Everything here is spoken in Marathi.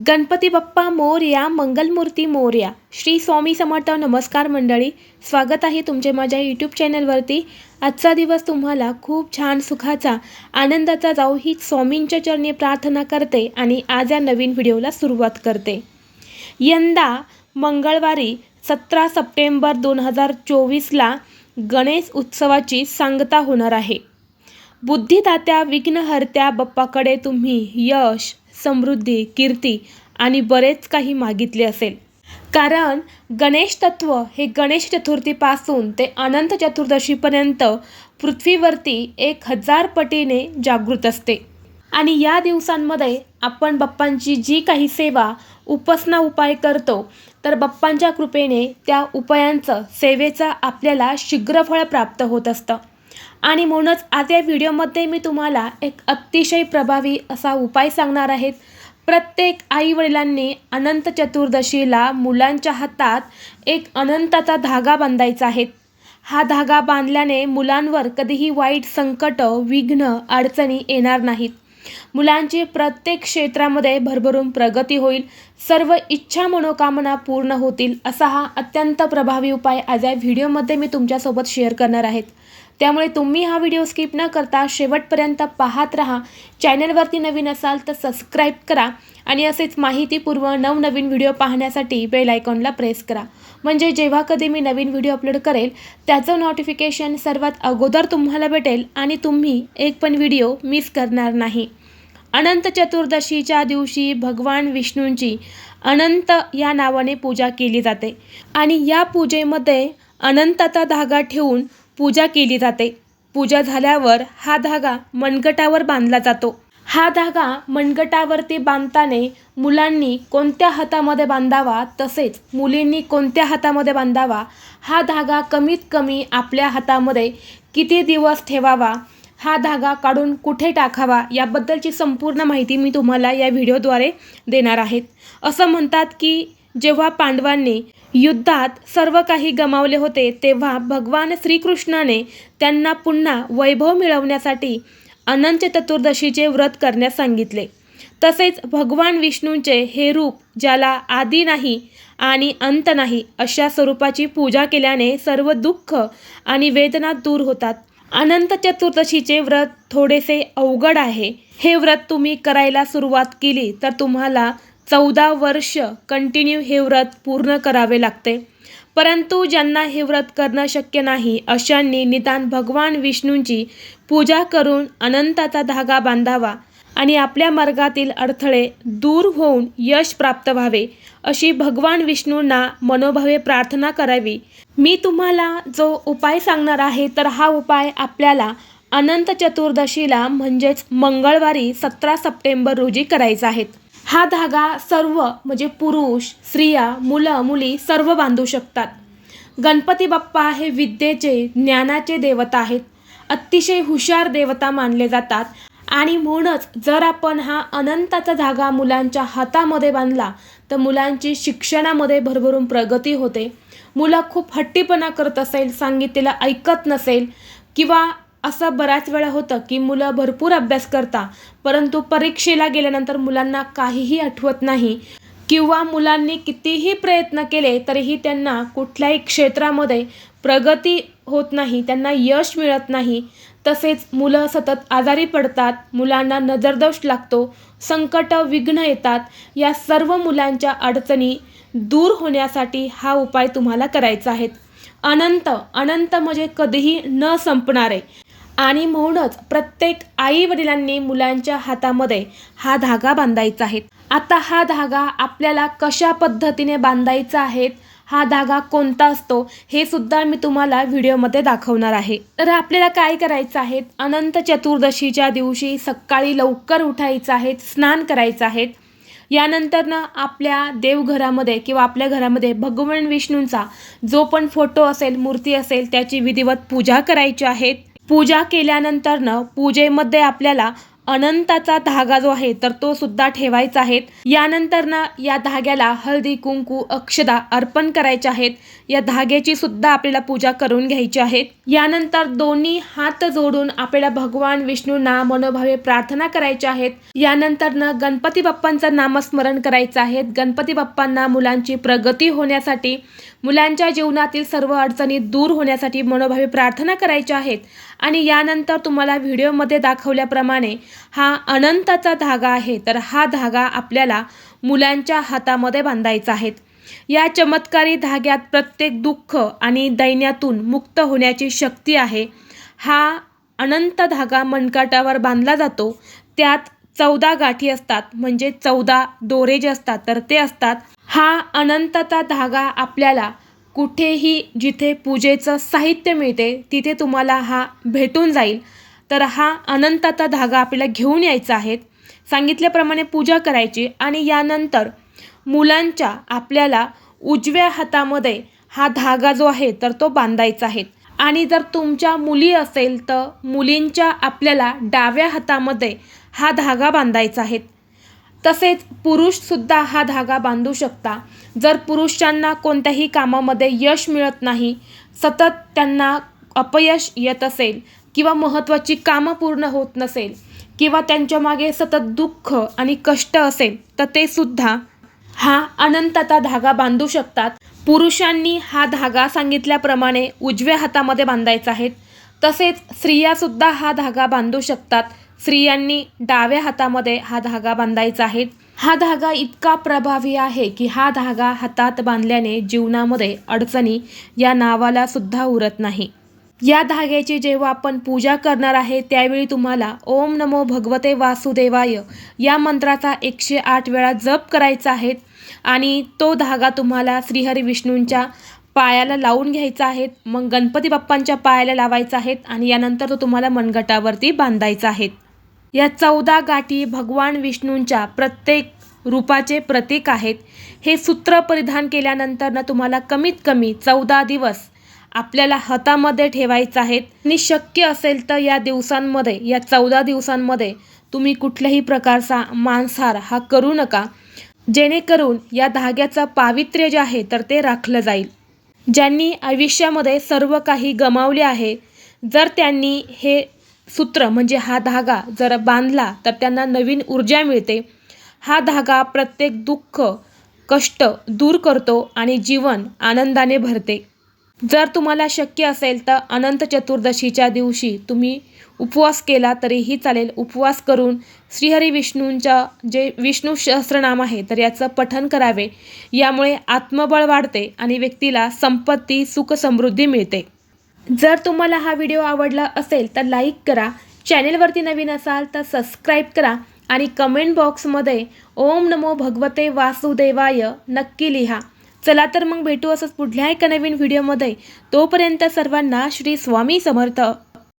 गणपती बाप्पा मोरया मंगलमूर्ती मोर्या. श्री स्वामी समर्थ नमस्कार मंडळी. स्वागत आहे तुमचे माझ्या यूट्यूब चॅनलवरती आजचा दिवस तुम्हाला खूप छान सुखाचा आनंदाचा जाऊ ही स्वामींच्या चरणी प्रार्थना करते आणि आज या नवीन व्हिडिओला सुरुवात करते. यंदा मंगळवारी सतरा सप्टेंबर दोन हजार चोवीसला गणेश उत्सवाची सांगता होणार आहे. बुद्धिदात्या विघ्नहर्त्या बाप्पाकडे तुम्ही यश समृद्धी कीर्ती आणि बरेच काही मागितले असेल. कारण गणेश तत्व हे गणेश चतुर्थीपासून ते अनंत चतुर्दशीपर्यंत पृथ्वीवरती एक हजार पटीने जागृत असते. आणि या दिवसांमध्ये आपण बाप्पांची जी काही सेवा उपासना उपाय करतो तर बाप्पांच्या कृपेने त्या उपायांचं सेवेचं आपल्याला शीघ्रफळ प्राप्त होत असतं. आणि म्हणूनच आज या व्हिडिओमध्ये मी तुम्हाला एक अतिशय प्रभावी असा उपाय सांगणार आहेत प्रत्येक आईवडिलांनी अनंत चतुर्दशीला मुलांच्या हातात एक अनंताचा धागा बांधायचा आहे. हा धागा बांधल्याने मुलांवर कधीही वाईट संकट विघ्न अडचणी येणार नाहीत. मुलांची प्रत्येक क्षेत्रामध्ये भरभरून प्रगती होईल. सर्व इच्छा मनोकामना पूर्ण होतील असा हा अत्यंत प्रभावी उपाय आज या व्हिडिओमध्ये मी तुमच्यासोबत शेअर करणार आहेत त्यामुळे तुम्ही हा व्हिडिओ स्किप न करता शेवटपर्यंत पाहत राहा. चॅनलवरती नवीन असाल तर सबस्क्राईब करा आणि असेच माहितीपूर्व नवनवीन व्हिडिओ पाहण्यासाठी बेल आयकॉनला प्रेस करा. म्हणजे जेव्हा कधी मी नवीन व्हिडिओ अपलोड करेल त्याचं नोटिफिकेशन सर्वात अगोदर तुम्हाला भेटेल आणि तुम्ही एक पण व्हिडिओ मिस करणार नाही. अनंत चतुर्दशीच्या दिवशी भगवान विष्णूंची अनंत या नावाने पूजा केली जाते. आणि या पूजेमध्ये अनंताचा धागा ठेवून पूजा केली जाते. पूजा झाल्यावर हा धागा मनगटावर बांधला जातो. हा धागा मनगटावरती बांधताना मुलांनी कोणत्या हातामध्ये बांधावा तसेच मुलींनी कोणत्या हातामध्ये बांधावा हा धागा कमीत कमी आपल्या हातामध्ये किती दिवस ठेवावा हा धागा काढून कुठे टाकावा याबद्दलची संपूर्ण माहिती मी तुम्हाला या व्हिडिओद्वारे देणार आहेत असं म्हणतात की जेव्हा पांडवांनी युद्धात सर्व काही गमावले होते तेव्हा भगवान श्रीकृष्णाने त्यांना पुन्हा वैभव मिळवण्यासाठी अनंत चतुर्दशीचे व्रत करण्यास सांगितले. तसेच भगवान विष्णूंचे हे रूप ज्याला आदी नाही आणि अंत नाही अशा स्वरूपाची पूजा केल्याने सर्व दुःख आणि वेदना दूर होतात. अनंत चतुर्दशीचे व्रत थोडेसे अवघड आहे. हे व्रत तुम्ही करायला सुरुवात केली तर तुम्हाला चौदा वर्ष कंटिन्यू हे व्रत पूर्ण करावे लागते. परंतु ज्यांना हे व्रत करणं शक्य नाही अशांनी निदान भगवान विष्णूंची पूजा करून अनंताचा धागा बांधावा आणि आपल्या मार्गातील अडथळे दूर होऊन यश प्राप्त व्हावे अशी भगवान विष्णूंना मनोभावे प्रार्थना करावी. मी तुम्हाला जो उपाय सांगणार आहे तर हा उपाय आपल्याला अनंत चतुर्दशीला म्हणजेच मंगळवारी सतरा सप्टेंबर रोजी करायचा आहे. हा धागा सर्व म्हणजे पुरुष स्त्रिया मुलं मुली सर्व बांधू शकतात. गणपती बाप्पा हे विद्येचे ज्ञानाचे देवता आहेत. अतिशय हुशार देवता मानले जातात. आणि म्हणूनच जर आपण हा अनंताचा धागा मुलांच्या हातामध्ये बांधला तर मुलांची शिक्षणामध्ये भरभरून प्रगती होते. मुलं खूप हट्टीपणा करत असेल सांगितलेलं ऐकत नसेल किंवा असं बऱ्याच वेळा होतं की मुलं भरपूर अभ्यास करता परंतु परीक्षेला गेल्यानंतर मुलांना काहीही आठवत नाही किंवा मुलांनी कितीही प्रयत्न केले तरीही त्यांना कुठल्याही क्षेत्रामध्ये प्रगती होत नाही त्यांना यश मिळत नाही. तसेच मुलं सतत आजारी पडतात मुलांना नजरदोष लागतो संकट विघ्न येतात. या सर्व मुलांच्या अडचणी दूर होण्यासाठी हा उपाय तुम्हाला करायचा आहे. अनंत अनंत म्हणजे कधीही न संपणारे. आणि म्हणूनच प्रत्येक आई वडिलांनी मुलांच्या हातामध्ये हा धागा बांधायचा आहे. आता हा धागा आपल्याला कशा पद्धतीने बांधायचा आहे हा धागा कोणता असतो हे सुद्धा मी तुम्हाला व्हिडिओमध्ये दाखवणार आहे. तर आपल्याला काय करायचं आहे अनंत चतुर्दशीच्या दिवशी सकाळी लवकर उठायचं आहे स्नान करायचं आहे. यानंतरनं आपल्या देवघरामध्ये किंवा आपल्या घरामध्ये भगवान विष्णूंचा जो पण फोटो असेल मूर्ती असेल त्याची विधिवत पूजा करायची आहेत पूजा केल्यानंतरनं पूजेमध्ये आपल्याला अनंताचा धागा जो आहे तर तो सुद्धा ठेवायचा आहे. यानंतर ना या धाग्याला हळदी कुंकू अक्षदा अर्पण करायचे आहेत. या धाग्याची सुद्धा आपल्याला पूजा करून घ्यायची आहे. यानंतर दोन्ही हात जोडून आपल्याला भगवान विष्णूंना मनोभावे प्रार्थना करायच्या आहेत. यानंतर ना गणपती बाप्पांचं नामस्मरण करायचं आहे. गणपती बाप्पांना मुलांची प्रगती होण्यासाठी मुलांच्या जीवनातील सर्व अडचणी दूर होण्यासाठी मनोभावे प्रार्थना करायच्या आहेत. आणि यानंतर तुम्हाला व्हिडिओमध्ये दाखवल्याप्रमाणे हा अनंताचा धागा आहे. तर हा धागा आपल्याला मुलांच्या हातामध्ये बांधायचा आहे. या चमत्कारी धाग्यात प्रत्येक दुःख आणि दैन्यातून मुक्त होण्याची शक्ती आहे. हा अनंत धागा मनकाटावर बांधला जातो. त्यात चौदा गाठी असतात. म्हणजे चौदा दोरे जे असतात तर ते असतात हा अनंतता धागा आपल्याला कुठेही जिथे पूजेचं साहित्य मिळते तिथे तुम्हाला हा भेटून जाईल. तर हा अनंतता धागा आपल्याला घेऊन यायचा आहे. सांगितल्याप्रमाणे पूजा करायची आणि यानंतर मुलांच्या आपल्याला उजव्या हातामध्ये हा धागा जो आहे तर तो बांधायचा आहे. आणि जर तुमच्या मुली असेल तर मुलींच्या आपल्याला डाव्या हातामध्ये हा धागा बांधायचा आहे. तसेच पुरुषसुद्धा हा धागा बांधू शकता. जर पुरुषांना कोणत्याही कामामध्ये यश मिळत नाही सतत त्यांना अपयश येत असेल किंवा महत्त्वाची कामं पूर्ण होत नसेल किंवा त्यांच्या मागे सतत दुःख आणि कष्ट असेल तर ते सुद्धा हा अनंतता धागा बांधू शकतात. पुरुषांनी हा धागा सांगितल्याप्रमाणे उजव्या हातामध्ये बांधायचा आहे. तसेच स्त्रियासुद्धा हा धागा बांधू शकतात. स्त्रियांनी डाव्या हातामध्ये हा धागा बांधायचा आहे. हा धागा इतका प्रभावी आहे की हा धागा हातात बांधल्याने जीवनामध्ये अडचणी या नावाला सुद्धा उरत नाही. या धाग्याची जेव्हा आपण पूजा करणार आहे त्यावेळी तुम्हाला ओम नमो भगवते वासुदेवाय या मंत्राचा एकशे आठ वेळा जप करायचा आहे आणि तो धागा तुम्हाला श्रीहरी विष्णूंच्या पायाला लावून घ्यायचा आहे मग गणपती बाप्पांच्या पायाला लावायचा आहे आणि यानंतर तो तुम्हाला मनगटावरती बांधायचा आहे. या चौदा गाठी भगवान विष्णूंच्या प्रत्येक रूपाचे प्रतीक आहेत. हे सूत्र परिधान केल्यानंतर ना तुम्हाला कमीत कमी चौदा दिवस आपल्याला हातामध्ये ठेवायचं आहेत. आणि शक्य असेल तर या दिवसांमध्ये या चौदा दिवसांमध्ये तुम्ही कुठल्याही प्रकारचा मांसाहार हा करू नका. जेणेकरून या धाग्याचं पावित्र्य जे आहे तर ते राखलं जाईल. ज्यांनी आयुष्यामध्ये सर्व काही गमावले आहे जर त्यांनी हे सूत्र म्हणजे हा धागा जर बांधला तर त्यांना नवीन ऊर्जा मिळते. हा धागा प्रत्येक दुःख कष्ट दूर करतो आणि जीवन आनंदाने भरते. जर तुम्हाला शक्य असेल तर अनंत चतुर्दशीच्या दिवशी तुम्ही उपवास केला तरीही चालेल. उपवास करून श्रीहरी विष्णूंच्या जे विष्णू सहस्रनाम आहे तर याचं पठन करावे. यामुळे आत्मबळ वाढते आणि व्यक्तीला संपत्ती सुख समृद्धी मिळते. जर तुम्हाला हा व्हिडिओ आवडला असेल तर लाईक करा चॅनेलवरती नवीन असाल तर सबस्क्राईब करा आणि कमेंट बॉक्समध्ये ओम नमो भगवते वासुदेवाय नक्की लिहा. चला तर मग भेटू असंच पुढल्या एका नवीन व्हिडिओमध्ये. तोपर्यंत सर्वांना श्री स्वामी समर्थ.